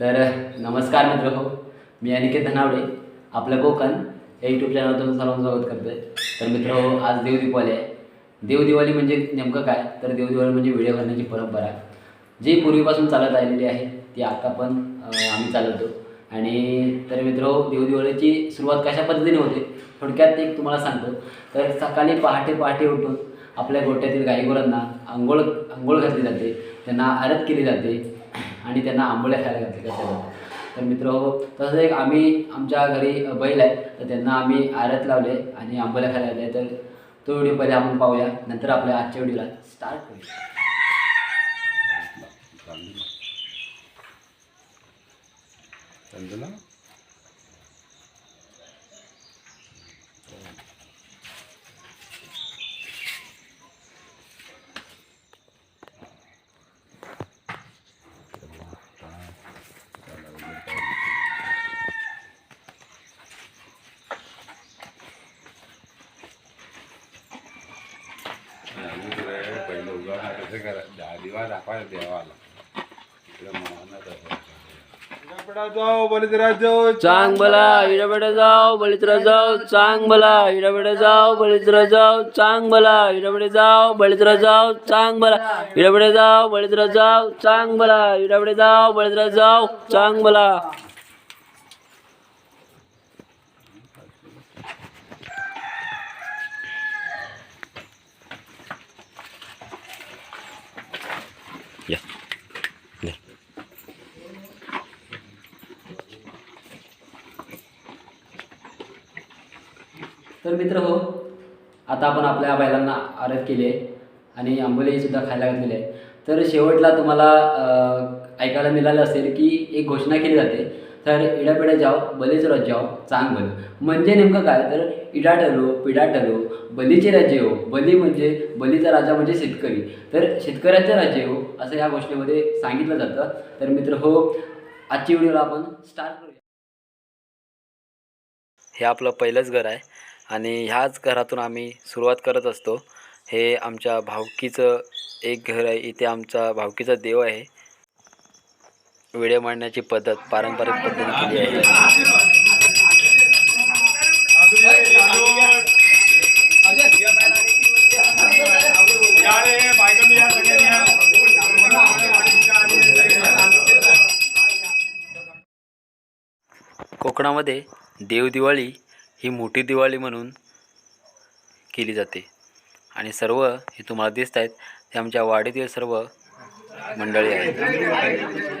तर नमस्कार मित्र. हो मी अनिकेत धनावडे. आपलं कोकण या यूट्यूब चॅनलवर तुमचं सर्वांचं स्वागत करतोय. तर मित्र हो आज देवदिवाळी आहे. देवदिवाळी म्हणजे नेमकं काय? तर देवदिवाळी म्हणजे व्हिडिओ करण्याची परंपरा. जी पूर्वीपासून चालत आलेली आहे ती आता पण आम्ही चालवतो. आणि तर मित्र हो देवदिवाळीची सुरुवात कशा पद्धतीने होते? थोडक्यात एक तुम्हाला सांगतो. तर सकाळी पहाटे पहाटे उठून आपल्या गोट्यातील गाईगोरांना आंघोळ आंघोळ घातली जाते. त्यांना आरत केली जाते. आणि त्यांना आंबोळ्या खायला घातले जातात तर मित्र हो तसंच एक आम्ही आमच्या घरी बैल आहे तर त्यांना आम्ही आरत लावले आणि आंबोल्या खायला घातले तर तो व्हिडिओ पहिले आपण पाहूया नंतर आपल्या आजच्या व्हिडिओला स्टार्ट होईल समजलं पहिलं उगा करा दहा दाखवायला देवाला इकडं मनानं चांग बला हिराबेडा जाओ बलित्रा जाओ चांग बला हिराबेडा जाओ बलित्रा जाओ चांग बला हिराबेडे जाओ बलित्रा जाओ चांग बला हिराबेडे जाओ बलित्रा जाओ चांग बला हिराबेडे जाओ बलित्रा जाओ चांग बला तर मित्र हो आता आपण आपल्या बैलांना आरत केली आहे आणि आंबोलीसुद्धा खायला घातलेली आहे. तर शेवटला तुम्हाला ऐकायला मिळालं असेल की एक घोषणा केली जाते. तर इडापिडा जाओ बलीच राज्य जाओ चांग बल म्हणजे नेमकं काय? तर इडा टलो पिडा टलो बलीचे राज्य हो. बली म्हणजे बलीचा राजा म्हणजे शेतकरी. तर शेतकऱ्याचं राज्य हो असं या घोषणेमध्ये सांगितलं जातं. तर मित्र हो आजची व्हिडिओला आपण स्टार्ट करूया. हे आपलं पहिलंच घर आहे. आणि ह्याच घरातून आम्ही सुरुवात करत असतो. हे आमच्या भावकीचं एक घर आहे. इथे आमचा भावकीचा देव आहे. व्हिडिओ मांडण्याची पद्धत पारंपरिक पद्धतीने केली आहे. कोकणामध्ये देवदिवाळी ही मोठी दिवाळी म्हणून केली जाते. आणि सर्व हे तुम्हाला दिसत आहेत ते आमच्या वाडीतील सर्व मंडळी आहेत.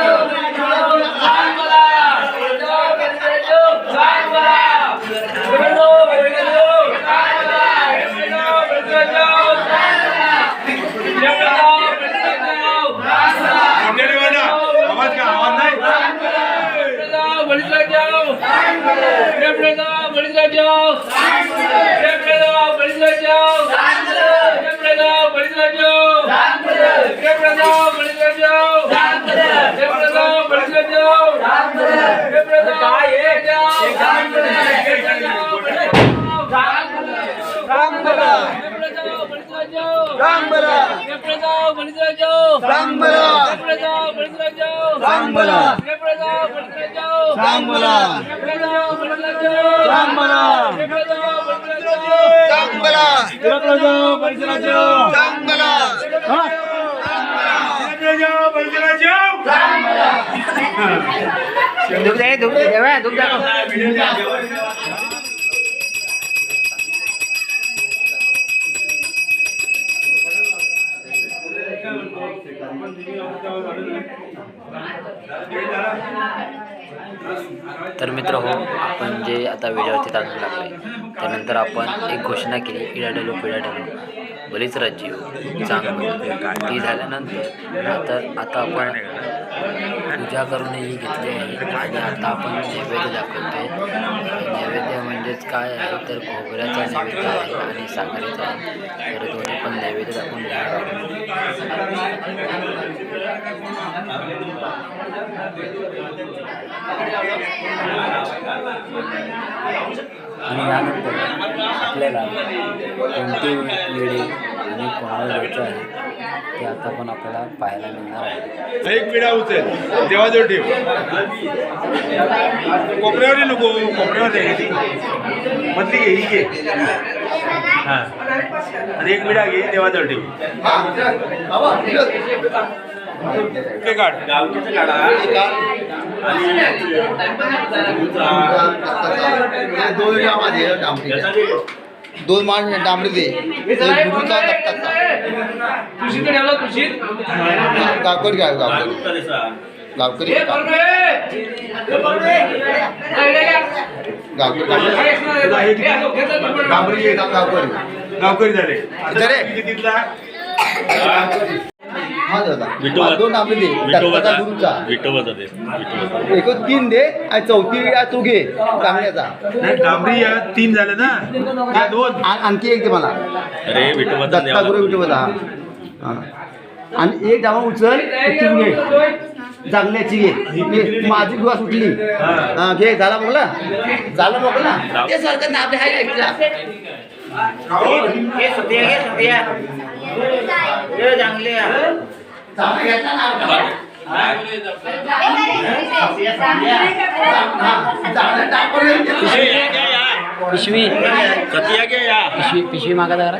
सांग मला सांग मला सांग मला सांग मला सांग मला सांग मला दुख दे दुख देवा दुख दाखव तर मित्र हो आपण जे आता व्हिडिओवरती तांदूळ लागले त्यानंतर आपण एक घोषणा केली इडाडलो पिडाडलो. बलीच बरीच राज्य चांगलं. ती झाल्यानंतर आता आता आपण पूजा करूनही घेतली आहे. आणि आता आपण नैवेद्य दाखवतोय नैवेद्य म्हणजेच काय आहे तर खोबऱ्याचा नैवेद्य आहे आणि साखरेचा आहे. तर दोन्ही पण नैवेद्य दाखवून घेणार आणि यानंतर आपल्याला कोणती वेळी आणि कोणाला द्यायचं आहे ते आता पण आपल्याला पाहायला मिळणार आहे. एक पिढा उचल. देवाजवळ ठेव. कोपऱ्यावर नको कोपऱ्यावर ती मधली घे ही घे. हा. आणि एक पिढा घे देवाजवळ ठेव. ते काढ. दोन यामध्ये डांबरी दोन माण डांबरी दे. एक गुरुचा दत्ताचा गावकरी काय गावकरी. गावकरी गावकरी डांबरी घे गावकरी. गावकरी झाले. झाले. तिथला? हा दादा. दोन डांबरी दे. दत्ताचा गुरुचा. विठोबाचा ते विठोबाचा एक तीन दे आणि चौथी या तू घे चांगल्याचा नाही डांबरी या तीन झाले ना. या दोन. आ- आणखी एक दे मला. अरे विठोबाचा दत्ता गुरु विठोबाचा हा. आणि एक डावा उचल एक तू घे. जागल्याची घे. घे. माझी दुवा सुटली. हा घे. झाला मोकला झालं मोकला ते सारखं ना आपल्या हाय एक्स्ट्रा पिशवी सतिया घे या पिशवी पिशवी मागा जरा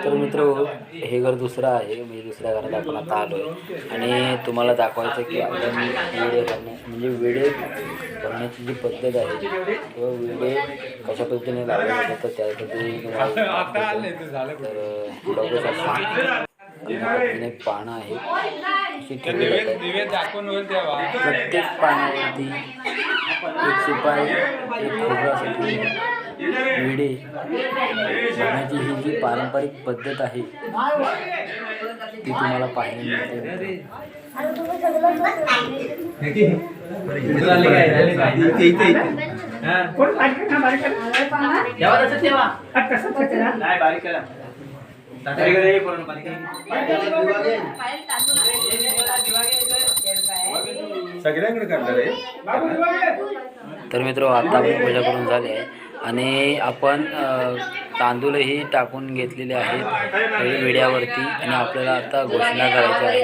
तर मित्र हे घर दुसरं आहे म्हणजे दुसऱ्या घरात आपण आता आलो आहे आणि तुम्हाला दाखवायचं की आपण व्हिडिओ करण्या म्हणजे व्हिडिओ करण्याची जी पद्धत आहे किंवा व्हिडिओ कशा पद्धतीने लावायचं होतं तर त्यासाठी तुम्हाला पद्धतीने पानं आहे अशी ठेवली जातात? प्रत्येक पानावरती खोबरासाठी विडे. बनण्याची ही जी पारंपरिक पद्धत आहे ती तुम्हाला पाहायला मिळते. सगळ्यांकडे करणार आहे. तर मित्र आता आपण पूजा करून झाले आहे. आणि आपण तांदूळही टाकून घेतलेले आहेत वेड्यावरती आणि आपल्याला आता घोषणा करायची आहे.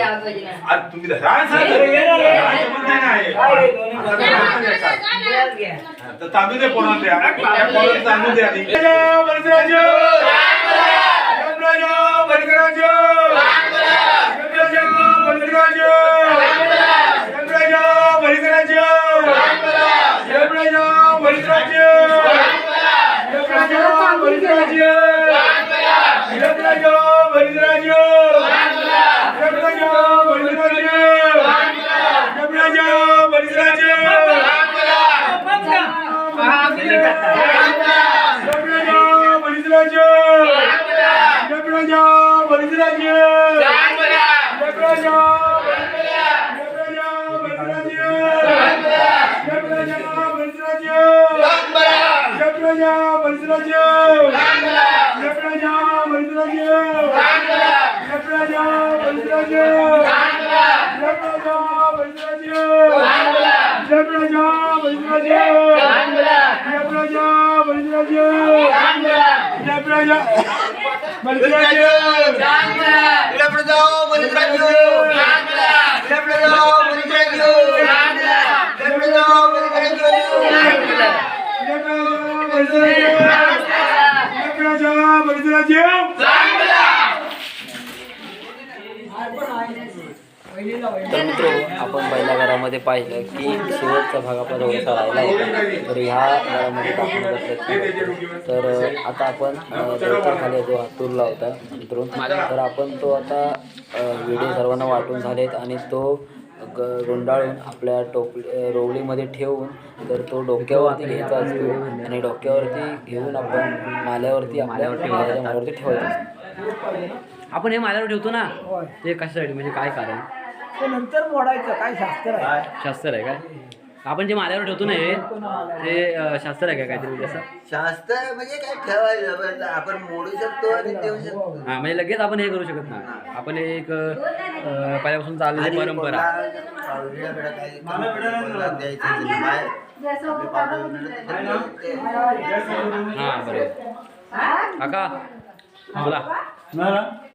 प्रजा बलिप्रजा जय प्रजा बलिप्रजा जय प्रजा बलिप्रजा जय प्रजा बलिप्रजा जय प्रजा बलिप्रजा जय प्रजा बलिप्रजा जय प्रजा बलिप्रजा जय तर मित्र आपण पहिल्या घरामध्ये पाहिलं की शेवटचा भाग आपला थोडासा राहिला होता. तर ह्या घरामध्ये टाकण्याचा. तर आता आपण खाली जो हातूरला होता मित्रून तर आपण तो आता व्हिडिओ सर्वांना वाटून झालेत आणि तो ग- गुंडाळून आपल्या टोप रोवलीमध्ये ठेवून तर तो डोक्यावरती घ्यायचा असतो आणि डोक्यावरती घेऊन आपण माल्यावरती आपल्या माल्यावरती ठेवायचा. आपण हे माल्यावर ठेवतो ना? ते कशासाठी? म्हणजे काय कारण? ते नंतर मोडायचं काय शास्त्र आहे? शास्त्र आहे काय? आपण जे माल्यावर ठेवतो ना हे ते अं, शास्त्र आहे का काहीतरी म्हणजे असं शास्त्र म्हणजे काय ठेवायचं? बरं, आपण मोडू शकतो आणि देऊ शकतो. हा. म्हणजे लगेच आपण हे करू शकत नाही. आपण हे एक अं, पहिल्यापासून चाललेली परंपरा. हा बरोबर काका बोला